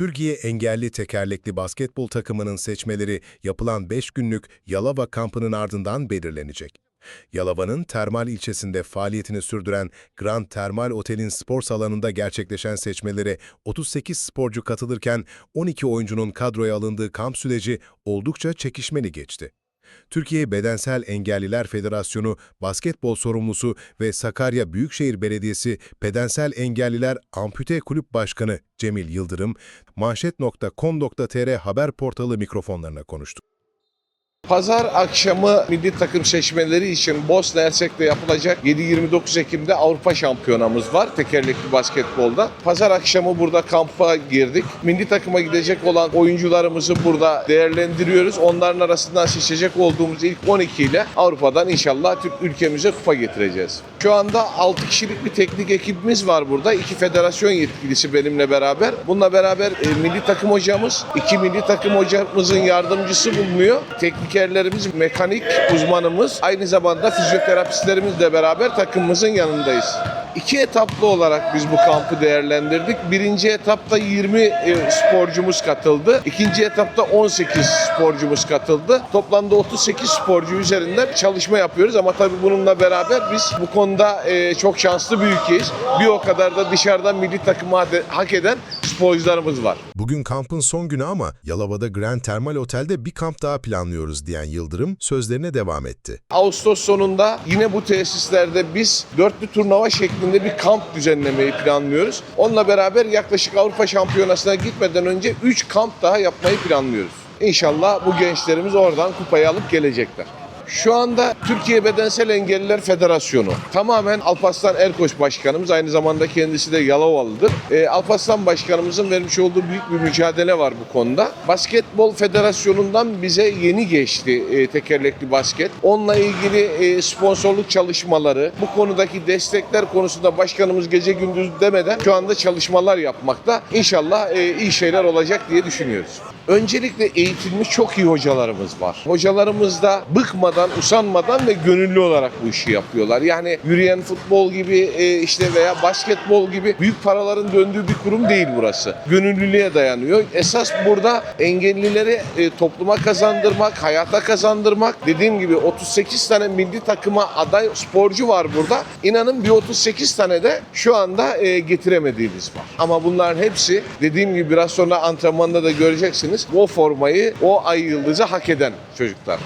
Türkiye Engelli Tekerlekli Basketbol takımının seçmeleri yapılan 5 günlük Yalova kampının ardından belirlenecek. Yalova'nın Termal ilçesinde faaliyetini sürdüren Grand Termal Otel'in spor salonunda gerçekleşen seçmelere 38 sporcu katılırken 12 oyuncunun kadroya alındığı kamp süreci oldukça çekişmeli geçti. Türkiye Bedensel Engelliler Federasyonu Basketbol Sorumlusu ve Sakarya Büyükşehir Belediyesi Bedensel Engelliler Ampute Kulüp Başkanı Cemil Yıldırım, manşet.com.tr haber portalı mikrofonlarına konuştu. Pazar akşamı milli takım seçmeleri için Bosna Hersek'te yapılacak 7-29 Ekim'de Avrupa Şampiyonamız var tekerlekli basketbolda. Pazar akşamı burada kampa girdik. Milli takıma gidecek olan oyuncularımızı burada değerlendiriyoruz. Onların arasından seçecek olduğumuz ilk 12 ile Avrupa'dan inşallah Türk ülkemize kupa getireceğiz. Şu anda 6 kişilik bir teknik ekibimiz var burada. İki federasyon yetkilisi benimle beraber. Bununla beraber e, milli takım hocamız, iki milli takım hocamızın yardımcısı bulunuyor. Teknikerlerimiz, mekanik uzmanımız, aynı zamanda fizyoterapistlerimizle beraber takımımızın yanındayız. İki etaplı olarak biz bu kampı değerlendirdik. Birinci etapta 20 e, sporcumuz katıldı. İkinci etapta 18 sporcumuz katıldı. Toplamda 38 sporcu üzerinden çalışma yapıyoruz ama tabii bununla beraber biz bu konuda e, çok şanslı bir ülkeyiz. Bir o kadar da dışarıdan milli takımı hak eden sporcularımız var. Bugün kampın son günü ama Yalova'da Grand Termal Otel'de bir kamp daha planlıyoruz diyen Yıldırım sözlerine devam etti. Ağustos sonunda yine bu tesislerde biz dörtlü turnuva şeklinde bir kamp düzenlemeyi planlıyoruz. Onunla beraber yaklaşık Avrupa Şampiyonası'na gitmeden önce 3 kamp daha yapmayı planlıyoruz. İnşallah bu gençlerimiz oradan kupayı alıp gelecekler. Şu anda Türkiye Bedensel Engelliler Federasyonu tamamen Alparslan Erkoç Başkanımız aynı zamanda kendisi de Yalovalıdır. Ee, Alparslan Başkanımızın vermiş olduğu büyük bir mücadele var bu konuda. Basketbol Federasyonu'ndan bize yeni geçti e, tekerlekli basket. Onunla ilgili e, sponsorluk çalışmaları, bu konudaki destekler konusunda başkanımız gece gündüz demeden şu anda çalışmalar yapmakta. İnşallah e, iyi şeyler olacak diye düşünüyoruz. Öncelikle eğitilmiş çok iyi hocalarımız var. Hocalarımız da bıkmadan, usanmadan ve gönüllü olarak bu işi yapıyorlar. Yani yürüyen futbol gibi e, işte veya basketbol gibi büyük paraların döndüğü bir kurum değil burası. Gönüllülüğe dayanıyor. Esas burada engellileri e, topluma kazandırmak, hayata kazandırmak. Dediğim gibi 38 tane milli takıma aday sporcu var burada. İnanın bir 38 tane de şu anda e, getiremediğimiz var. Ama bunların hepsi dediğim gibi biraz sonra antrenmanda da göreceksiniz. O formayı, o ay yıldızı hak eden çocuklar.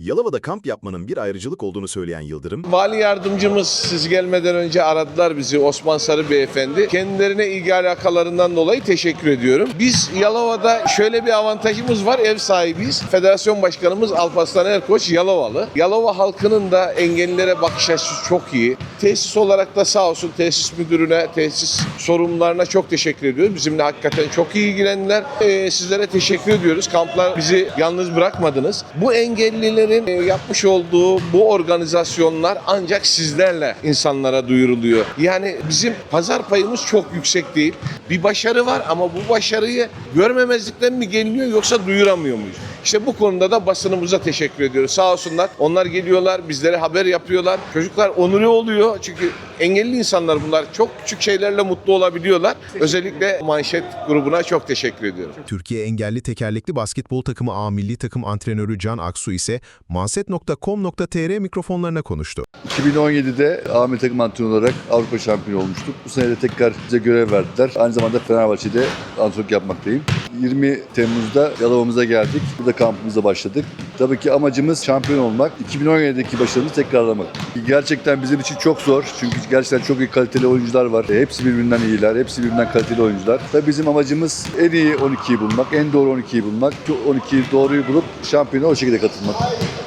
Yalova'da kamp yapmanın bir ayrıcalık olduğunu söyleyen Yıldırım, Vali yardımcımız siz gelmeden önce aradılar bizi Osman Sarı Beyefendi. Kendilerine ilgi alakalarından dolayı teşekkür ediyorum. Biz Yalova'da şöyle bir avantajımız var. Ev sahibiyiz. Federasyon Başkanımız Alparslan Erkoç Yalovalı. Yalova halkının da engellilere bakış açısı çok iyi. Tesis olarak da sağ olsun tesis müdürüne, tesis sorumlularına çok teşekkür ediyoruz. Bizimle hakikaten çok iyi ilgilendiler. Ee, sizlere teşekkür ediyoruz. Kamplar bizi yalnız bırakmadınız. Bu engellilerin e, yapmış olduğu bu organizasyonlar ancak sizlerle insanlara duyuruluyor. Yani bizim pazar payımız çok yüksek değil. Bir başarı var ama bu başarıyı görmemezlikten mi geliniyor yoksa duyuramıyor muyuz? İşte bu konuda da basınımıza teşekkür ediyoruz. Sağ olsunlar. Onlar geliyorlar, bizlere haber yapıyorlar. Çocuklar onure oluyor. Çünkü engelli insanlar bunlar. Çok küçük şeylerle mutlu olabiliyorlar. Özellikle manşet grubuna çok teşekkür ediyorum. Türkiye Engelli Tekerlekli Basketbol Takımı A Milli Takım Antrenörü Can Aksu ise manset.com.tr mikrofonlarına konuştu. 2017'de Ahmet takım antrenörü olarak Avrupa şampiyonu olmuştuk. Bu sene de tekrar bize görev verdiler. Aynı zamanda Fenerbahçe'de antrenörlük yapmaktayım. 20 Temmuz'da Yalova'mıza geldik. Burada kampımıza başladık. Tabii ki amacımız şampiyon olmak. 2017'deki başarımızı tekrarlamak. Gerçekten bizim için çok zor. Çünkü gerçekten çok iyi kaliteli oyuncular var. Hepsi birbirinden iyiler. Hepsi birbirinden kaliteli oyuncular. Tabii bizim amacımız en iyi 12'yi bulmak, en doğru 12'yi bulmak. Şu 12'yi doğruyu bulup şampiyona o şekilde katılmak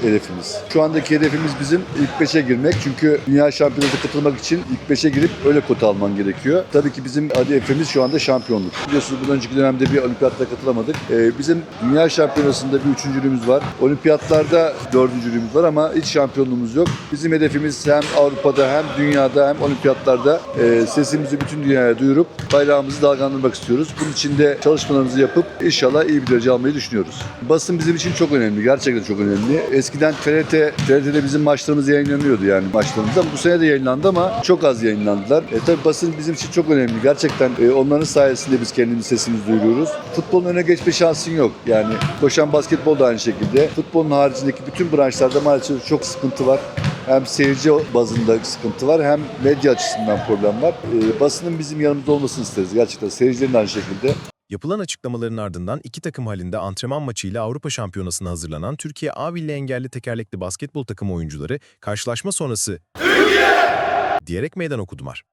hedefimiz. Şu andaki hedefimiz bizim ilk 5'e girmek. Çünkü dünya şampiyonasına katılmak için ilk 5'e girip öyle kota alman gerekiyor. Tabii ki bizim hedefimiz şu anda şampiyonluk. Biliyorsunuz bundan önceki dönemde bir olimpiyatta katılamadık. Ee, bizim dünya şampiyonasında bir üçüncülüğümüz var. Olimpiyatlarda dördüncülüğümüz var ama hiç şampiyonluğumuz yok. Bizim hedefimiz hem Avrupa'da hem dünyada hem olimpiyatlarda e, sesimizi bütün dünyaya duyurup bayrağımızı dalgalandırmak istiyoruz. Bunun için de çalışmalarımızı yapıp inşallah iyi bir derece almayı düşünüyoruz. Basın bizim için çok önemli. Gerçekten çok önemli. Eski eskiden TRT, TRT'de bizim maçlarımız yayınlanıyordu yani maçlarımız ama bu sene de yayınlandı ama çok az yayınlandılar. E tabi basın bizim için çok önemli. Gerçekten e, onların sayesinde biz kendimiz sesimizi duyuruyoruz. Futbolun öne geçme şansın yok. Yani koşan basketbol da aynı şekilde. Futbolun haricindeki bütün branşlarda maalesef çok sıkıntı var. Hem seyirci bazında sıkıntı var hem medya açısından problem var. E, basının bizim yanımızda olmasını isteriz gerçekten. Seyircilerin aynı şekilde. Yapılan açıklamaların ardından iki takım halinde antrenman maçıyla Avrupa Şampiyonası'na hazırlanan Türkiye A Villi engelli tekerlekli basketbol takımı oyuncuları karşılaşma sonrası Türkiye! diyerek meydan okudular.